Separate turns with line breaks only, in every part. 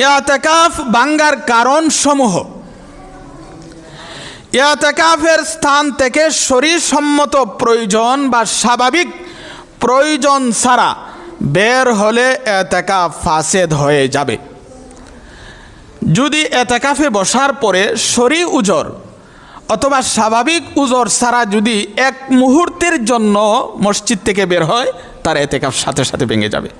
ইয়াতেকাফ bunker কারণ সমূহ। ইয়াতেকাফের স্থান থেকে শরীরসম্মত প্রয়োজন বা স্বাভাবিক প্রয়োজন ছাড়া বের হলে এতেকাফ ফাসেদ হয়ে যাবে। যদি এতেকাফে বসার পরে শরীর উজর অথবা স্বাভাবিক উজর ছাড়া যদি এক মুহূর্তের জন্য মসজিদ থেকে বের হয়, তার এতেকাফ সাথে সাথে ভেঙে যাবে।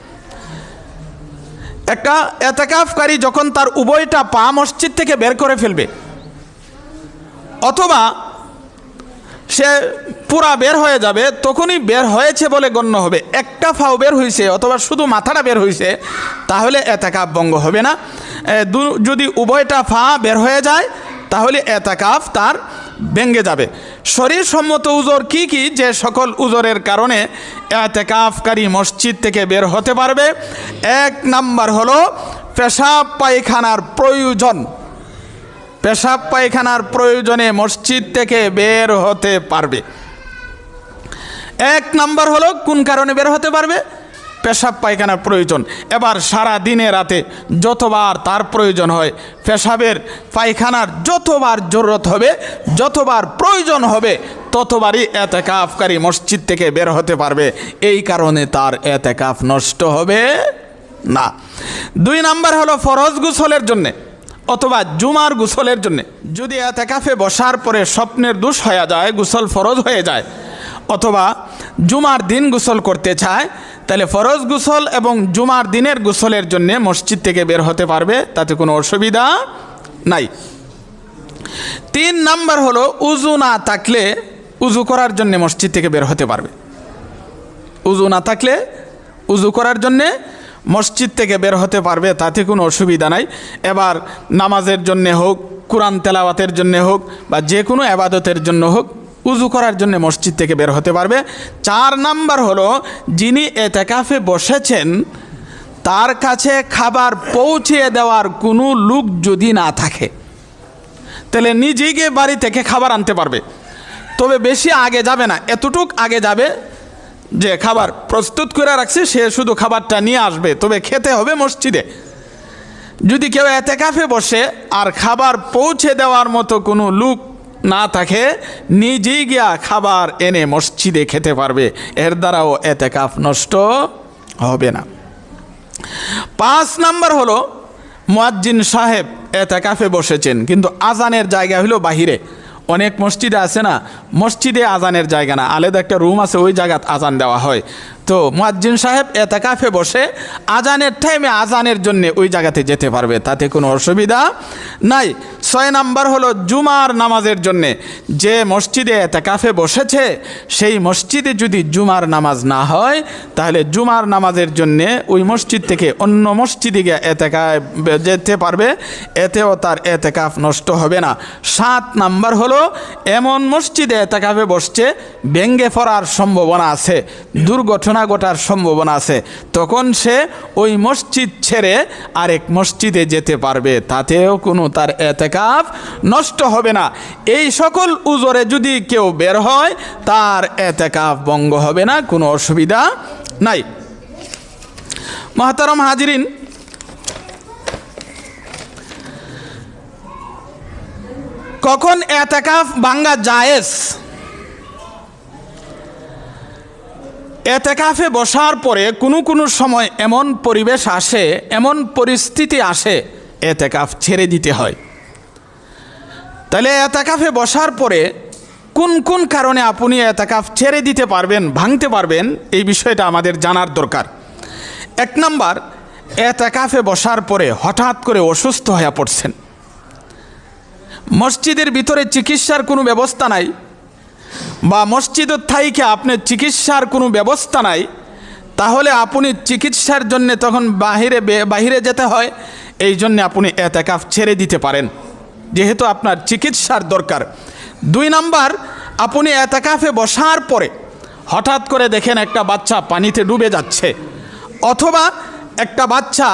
একটা এতেকাফকারী যখন তার উভয়টা পা মসজিদ থেকে বের করে ফেলবে, অথবা সে পুরা বের হয়ে যাবে, তখনই বের হয়েছে বলে গণ্য হবে। একটা ফাও বের হয়েছে অথবা শুধু মাথাটা বের হয়েছে তাহলে এতেকাফ ভঙ্গ হবে না। যদি উভয়টা ফা বের হয়ে যায়, তাহলে এতেকাফ তার ভেঙ্গে যাবে। শরীর সম্মত উজোর কি কি যে সকল উজোরের কারণে এতেকাফকারী মসজিদ থেকে বের হতে পারবে? এক নাম্বার হলো পেশাব পায়খানার প্রয়োজন। পেশাব পায়খানার প্রয়োজনে মসজিদ থেকে বের হতে পারবে। এক নাম্বার হলো কোন কারণে বের হতে পারবে? পেশাব পায়খানার প্রয়োজন। এবার সারা দিনে রাতে যতবার তার প্রয়োজন হয়, পেশাবের পায়খানার যতবার জরুরত হবে, যতবার প্রয়োজন হবে, ততবারই এতেকাফকারী মসজিদ থেকে বের হতে পারবে। এই কারণে তার এতেকাফ নষ্ট হবে না। দুই নাম্বার হলো ফরজ গুসলের জন্যে অথবা জুমার গুসলের জন্য। যদি এতেকাফে বসার পরে স্বপ্নের দোষ হয়ে যায়, গুসল ফরজ হয়ে যায়, অথবা জুমার দিন গোসল করতে চায় তাহলে ফরজ গোসল এবং জুমার দিনের গোসলের জন্য মসজিদ থেকে বের হতে পারবে, তাতে কোনো অসুবিধা নাই। তিন নাম্বার হলো উজু না থাকলে উজু করার জন্য মসজিদ থেকে বের হতে পারবে। উজু না থাকলে উজু করার জন্যে মসজিদ থেকে বের হতে পারবে, তাতে কোনো অসুবিধা নাই। এবার নামাজের জন্যে হোক, কোরআন তেলাওয়াতের জন্যে হোক বা যে কোনো আবাদতের জন্য হোক উজু করার জন্য মসজিদ থেকে বের হতে পারবে। চার নাম্বার হলো, যিনি এতেকাফে বসেছেন, তার কাছে খাবার পৌঁছিয়ে দেওয়ার কোনো লোক যদি না থাকে, তাহলে নিজেই গিয়ে বাড়ি থেকে খাবার আনতে পারবে। তবে বেশি আগে যাবে না, এতটুক আগে যাবে যে খাবার প্রস্তুত করে রাখছে, সে শুধু খাবারটা নিয়ে আসবে, তবে খেতে হবে মসজিদে। যদি কেউ এতে কাফে বসে আর খাবার পৌঁছে দেওয়ার মতো কোনো লোক না থাকে, নিজেই গিয়া খাবার এনে মসজিদে খেতে পারবে। এর দ্বারাও এতে কাফ নষ্ট হবে না। পাঁচ নাম্বার হলো, মোয়াজ্জিন সাহেব এতে কাফে বসেছেন, কিন্তু আজানের জায়গা হলো বাহিরে। অনেক মসজিদে আছে না, মসজিদে আজানের জায়গা না, আলাদা একটা রুম আছে, ওই জায়গাত আজান দেওয়া হয়। তো মুয়াজ্জিন সাহেব এতে কাফে বসে আজানের টাইমে আজানের জন্য ওই জায়গাতে যেতে পারবে, তাতে কোনো অসুবিধা নাই। ছয় নাম্বার হলো জুমার নামাজের জন্যে যে মসজিদে এতে কাফে বসেছে, সেই মসজিদে যদি জুমার নামাজ না হয়, তাহলে জুমার নামাজের জন্যে ওই মসজিদ থেকে অন্য মসজিদে গিয়ে এতেকা যেতে পারবে, এতেও তার এতেকাফ নষ্ট হবে না। সাত নাম্বার হলো এমন মসজিদে এতেকাফে বসছে ব্যঙ্গে পড়ার সম্ভাবনা আছে, দুর্ঘটনা ঘটার সম্ভাবনা আছে। তখন সে ওই মসজিদ ছেড়ে আরেক মসজিদে যেতে পারবে, তাতেও কোনো তার এতেকাফ নষ্ট হবে না। এই সকল উজরে যদি কেউ বের হয়, তার এতেকাফ ভঙ্গ হবে না, কোনো অসুবিধা নাই। মহাতারম হাজিরিন কখন এতেকাফ ভাঙ্গা জায়েজ? এতেকাফে বসার পরে কোনো কোনো সময় এমন পরিবেশ আসে, এমন পরিস্থিতি আসে এতেকাফ ছেড়ে দিতে হয়। তাহলে এতেকাফে বসার পরে কোন কোন কারণে আপনি এতেকাফ ছেড়ে দিতে পারবেন, ভাঙতে পারবেন, এই বিষয়টা আমাদের জানার দরকার। এক নাম্বার এতেকাফে বসার পরে হঠাৎ করে অসুস্থ হয়ে পড়ছেন। মসজিদের ভিতরে চিকিৎসার কোনো ব্যবস্থা নাই বা মসজিদের থাইকে আপনার চিকিৎসার কোনো ব্যবস্থা নাই, তাহলে আপনি চিকিৎসার জন্য তখন বাহিরে বাহিরে যেতে হয়, এই জন্য আপনি এতেকাফ ছেড়ে দিতে পারেন। যেহেতু আপনার চিকিৎসার দরকার। দুই নাম্বার, আপনি এতেকাফে বসার পরে হঠাৎ করে দেখেন একটা বাচ্চা পানিতে ডুবে যাচ্ছে, অথবা একটা বাচ্চা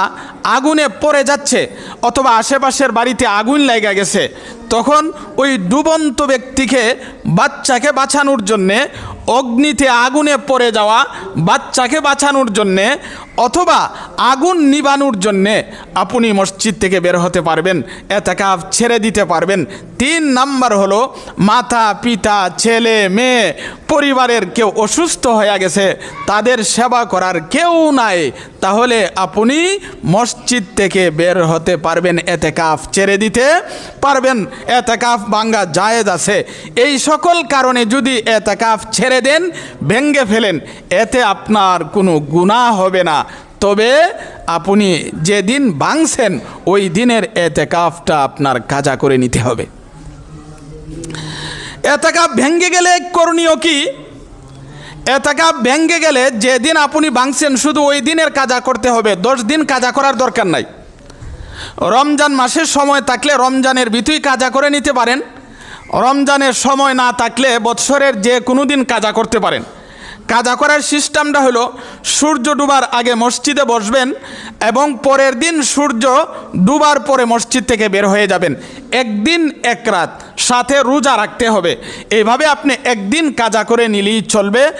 আগুনে পড়ে যাচ্ছে অথবা আশেপাশের বাড়িতে আগুন লেগে গেছে, তখন ওই ডুবন্ত ব্যক্তিকে বাচ্চাকে বাঁচানোর জন্যে, অগ্নিতে আগুনে পড়ে যাওয়া বাচ্চাকে বাঁচানোর জন্যে অথবা আগুন নিবানোর জন্যে আপনি মসজিদ থেকে বের হতে পারবেন, এতেকাফ ছেড়ে দিতে পারবেন। তিন নাম্বার হলো মাতা, পিতা, ছেলে, মেয়ে, পরিবারের কেউ অসুস্থ হয়ে গেছে, তাদের সেবা করার কেউ নাই, তাহলে আপনি মসজিদ থেকে বের হতে পারবেন। এতে কাফ ছেড়ে দিতে পারবেন, এতে কাফ বাঙ্গা জায়েজ আছে। এই সকল কারণে যদি এতে কাফ ছেড়ে দেন, ভেঙ্গে ফেলেন, এতে আপনার কোনো গুণা হবে না। তবে আপনি যেদিন ভাঙছেন, ওই দিনের এতে কাফটা আপনার কাজা করে নিতে হবে। এতেকাপ ভেঙ্গে গেলে করণীয় কি? এতেকাপ ভেঙ্গে গেলে যেদিন আপনি ভাঙছেন, শুধু ওই দিনের কাজা করতে হবে, দশ দিন কাজা করার দরকার নাই। রমজান মাসের সময় থাকলে রমজানের ভিতরেই কাজা করে নিতে পারেন। রমজানের সময় না থাকলে বৎসরের যে কোনো দিন কাজা করতে পারেন। কাজা করার সিস্টেমটা হলো, সূর্য ডুবার আগে মসজিদে বসবেন এবং পরের দিন সূর্য ডুবার পরে মসজিদ থেকে বের হয়ে যাবেন। একদিন এক রাত, সাথে রোজা রাখতে হবে। এইভাবে আপনি একদিন কাজা করে নিলেই চলবে।